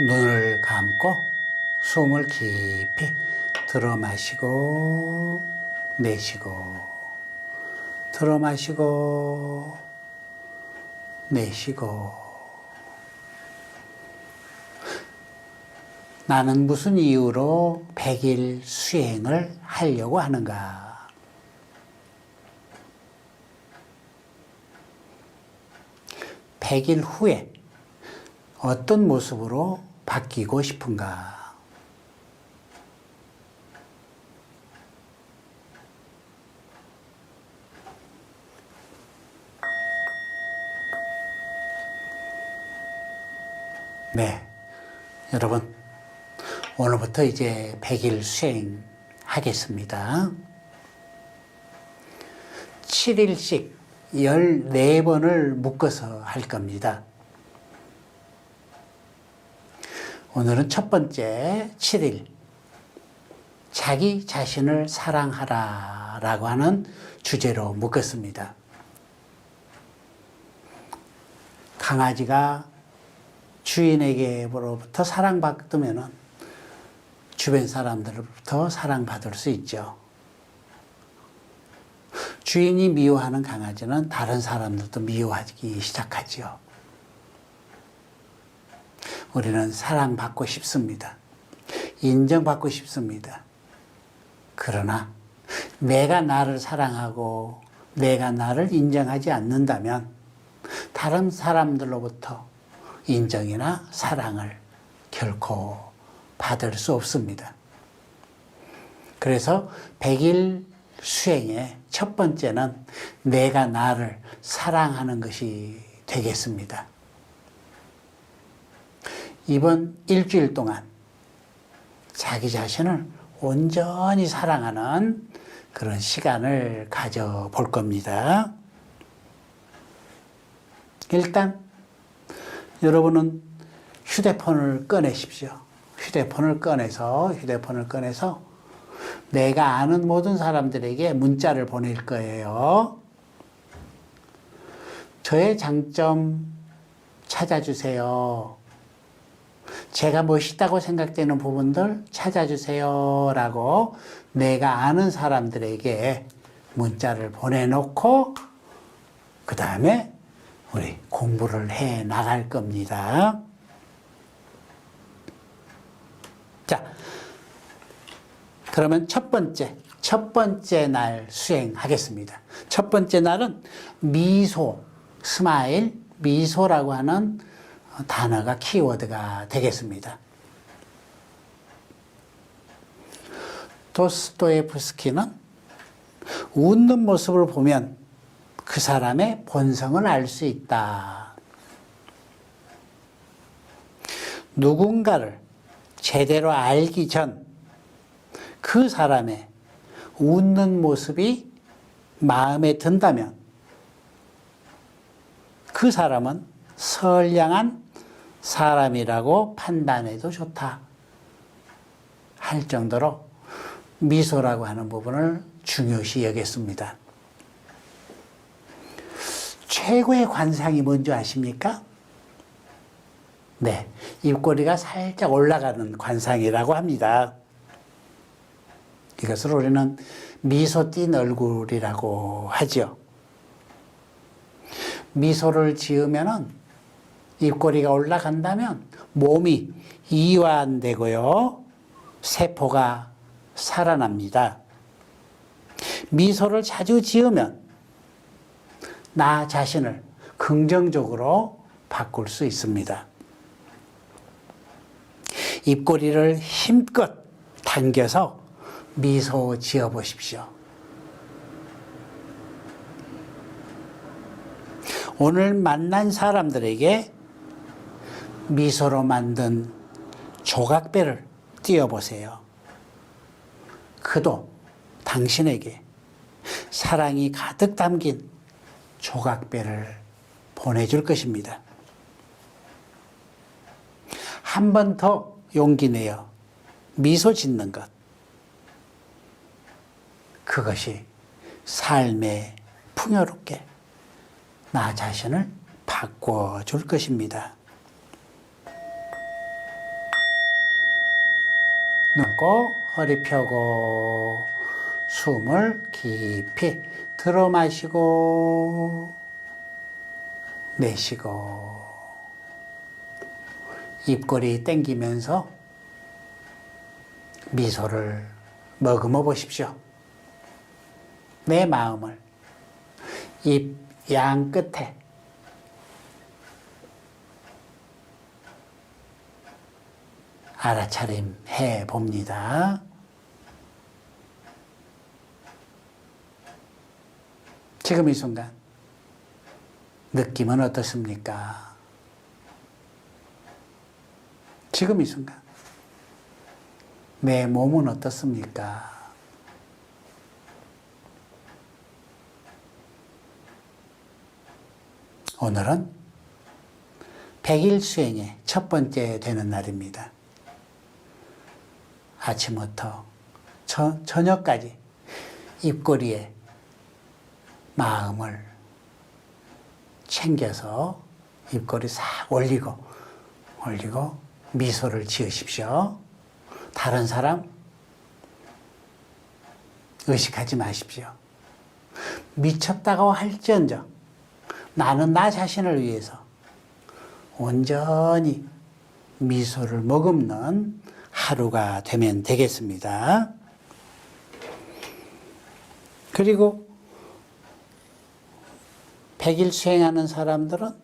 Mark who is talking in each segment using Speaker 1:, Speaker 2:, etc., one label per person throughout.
Speaker 1: 눈을 감고 숨을 깊이 들어 마시고 내쉬고 들어 마시고 내쉬고 나는 무슨 이유로 100일 수행을 하려고 하는가? 백일 후에 어떤 모습으로 바뀌고 싶은가? 네. 여러분, 오늘부터 이제 100일 수행 하겠습니다. 7일씩 14번을 묶어서 할 겁니다. 오늘은 첫 번째 7일. 자기 자신을 사랑하라 라고 하는 주제로 묶었습니다. 강아지가 주인에게로부터 사랑받으면 주변 사람들로부터 사랑받을 수 있죠. 주인이 미워하는 강아지는 다른 사람들도 미워하기 시작하지요. 우리는 사랑받고 싶습니다. 인정받고 싶습니다. 그러나 내가 나를 사랑하고 내가 나를 인정하지 않는다면 다른 사람들로부터 인정이나 사랑을 결코 받을 수 없습니다. 그래서 100일 수행의 첫 번째는 내가 나를 사랑하는 것이 되겠습니다. 이번 일주일 동안 자기 자신을 온전히 사랑하는 그런 시간을 가져볼 겁니다. 일단 여러분은 휴대폰을 꺼내십시오. 휴대폰을 꺼내서 휴대폰을 꺼내서 내가 아는 모든 사람들에게 문자를 보낼 거예요. 저의 장점 찾아주세요. 제가 멋있다고 생각되는 부분들 찾아주세요. 라고 내가 아는 사람들에게 문자를 보내놓고 그 다음에 우리 공부를 해 나갈 겁니다. 자, 그러면 첫 번째, 첫 번째 날 수행하겠습니다. 첫 번째 날은 미소, 스마일, 미소라고 하는 단어가 키워드가 되겠습니다. 도스토예프스키는 웃는 모습을 보면 그 사람의 본성을 알 수 있다. 누군가를 제대로 알기 전 그 사람의 웃는 모습이 마음에 든다면 그 사람은 선량한 사람이라고 판단해도 좋다. 할 정도로 미소라고 하는 부분을 중요시 여겼습니다. 최고의 관상이 뭔지 아십니까? 네. 입꼬리가 살짝 올라가는 관상이라고 합니다. 이것을 우리는 미소 띈 얼굴이라고 하죠. 미소를 지으면은 입꼬리가 올라간다면 몸이 이완되고요. 세포가 살아납니다. 미소를 자주 지으면 나 자신을 긍정적으로 바꿀 수 있습니다. 입꼬리를 힘껏 당겨서 미소 지어 보십시오. 오늘 만난 사람들에게 미소로 만든 조각배를 띄워보세요. 그도 당신에게 사랑이 가득 담긴 조각배를 보내줄 것입니다. 한 번 더 용기 내어 미소 짓는 것. 그것이 삶에 풍요롭게 나 자신을 바꿔줄 것입니다. 눈고 허리 펴고 숨을 깊이 들어 마시고 내쉬고 입꼬리 땡기면서 미소를 머금어 보십시오. 내 마음을 입 양 끝에 알아차림 해 봅니다. 지금 이 순간 느낌은 어떻습니까? 지금 이 순간 내 몸은 어떻습니까? 오늘은 100일 수행의 첫 번째 되는 날입니다. 아침부터 저, 저녁까지 입꼬리에 마음을 챙겨서 입꼬리 싹 올리고 올리고 미소를 지으십시오. 다른 사람 의식하지 마십시오. 미쳤다고 할지언정 나는 나 자신을 위해서 온전히 미소를 머금는 하루가 되면 되겠습니다. 그리고 100일 수행하는 사람들은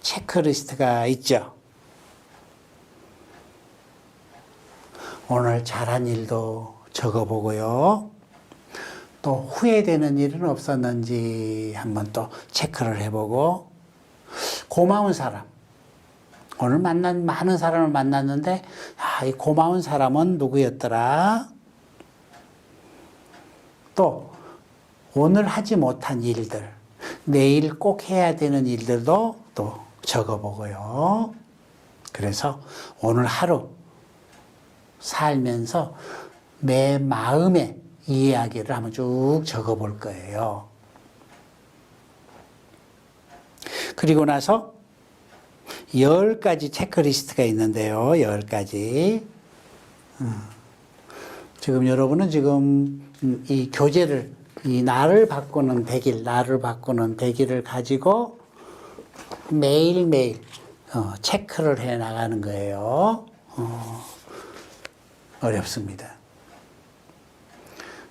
Speaker 1: 체크리스트가 있죠. 오늘 잘한 일도 적어보고요. 또 후회되는 일은 없었는지 한번 또 체크를 해보고 고마운 사람 오늘 만난 많은 사람을 만났는데 아, 이 고마운 사람은 누구였더라? 또 오늘 하지 못한 일들 내일 꼭 해야 되는 일들도 또 적어보고요. 그래서 오늘 하루 살면서 내 마음의 이야기를 한번 쭉 적어볼 거예요. 그리고 나서 열 가지 체크리스트가 있는데요. 열 가지. 음. 지금 여러분은 지금 음, 이 교재를 이 나를 바꾸는 백일, 나를 바꾸는 백일을 가지고 매일매일 어, 체크를 해 나가는 거예요. 어, 어렵습니다.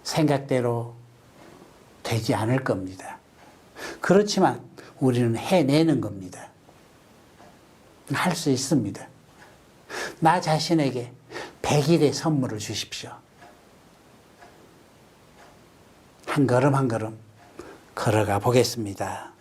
Speaker 1: 생각대로 되지 않을 겁니다. 그렇지만 우리는 해내는 겁니다. 할 수 있습니다. 나 자신에게 100일의 선물을 주십시오. 한 걸음 한 걸음 걸어가 보겠습니다.